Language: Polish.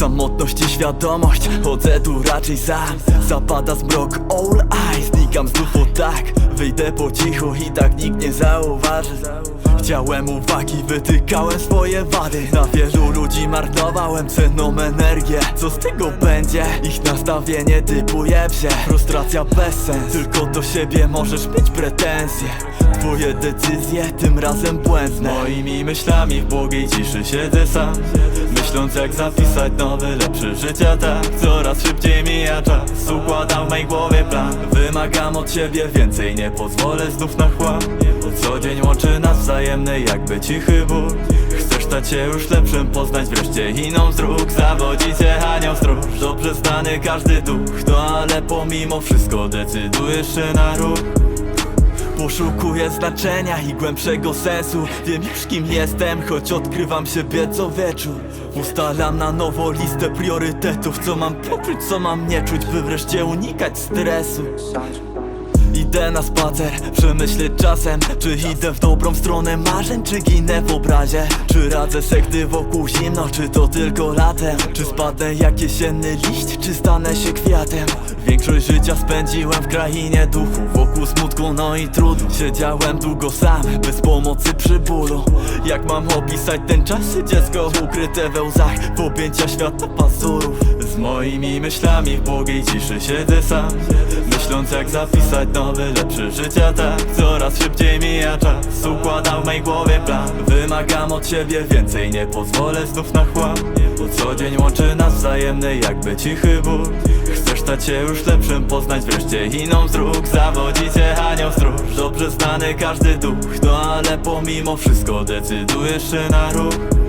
samotność i świadomość Chodzę tu raczej sam Zapada zmrok all eyes Znikam znów o tak Wyjdę po cichu i tak nikt nie zauważy. Chciałem uwagi, wytykałem swoje wady Na wielu ludzi marnowałem cenną energię. Co z tego będzie? Ich nastawienie typuje się Frustracja bez sens. Tylko do siebie możesz mieć pretensje. Twoje decyzje tym razem błędne. Moimi myślami w błogiej ciszy siedzę sam Myśląc jak zapisać nowy, lepszy życia tak. Coraz szybciej mija czas. Układam w mej głowie plan. Wymagam od siebie więcej. Nie pozwolę znów na chłam. Co dzień łączy nas wzajemny jakby cichy ból. Chcesz stać się już lepszym Poznać wreszcie inną z dróg. Zawodzi cię anioł stróż. Dobrze znany każdy duch. No ale pomimo wszystko decydujesz się na ruch Poszukuję znaczenia i głębszego sensu. Wiem już kim jestem, choć odkrywam siebie co wieczór. Ustalam na nowo listę priorytetów Co mam poczuć, co mam nie czuć, by wreszcie unikać stresu Idę na spacer, przemyśleć czasem Czy idę w dobrą stronę marzeń, czy ginę w obrazie. Czy radzę se, gdy wokół zimno, czy to tylko latem? Czy spadnę jak jesienny liść, czy stanę się kwiatem? Większość życia spędziłem w krainie duchu Wokół smutku, no i trudu. Siedziałem długo sam, bez pomocy przy bólu Jak mam opisać ten czas, dziecko ukryte we łzach W objęcia świata pazurów Z moimi myślami w błogiej ciszy siedzę sam Myśląc jak zapisać nowy, lepszy życia tak. Coraz szybciej mija czas Układam w mej głowie plan. Wymagam od siebie więcej Nie pozwolę znów na chłam. Bo co dzień łączy nas wzajemny jakby cichy ból. Chcesz stać się już lepszym Poznać wreszcie inną z dróg. Zawodzi cię anioł stróż Dobrze znany każdy duch. No ale pomimo wszystko decydujesz się na ruch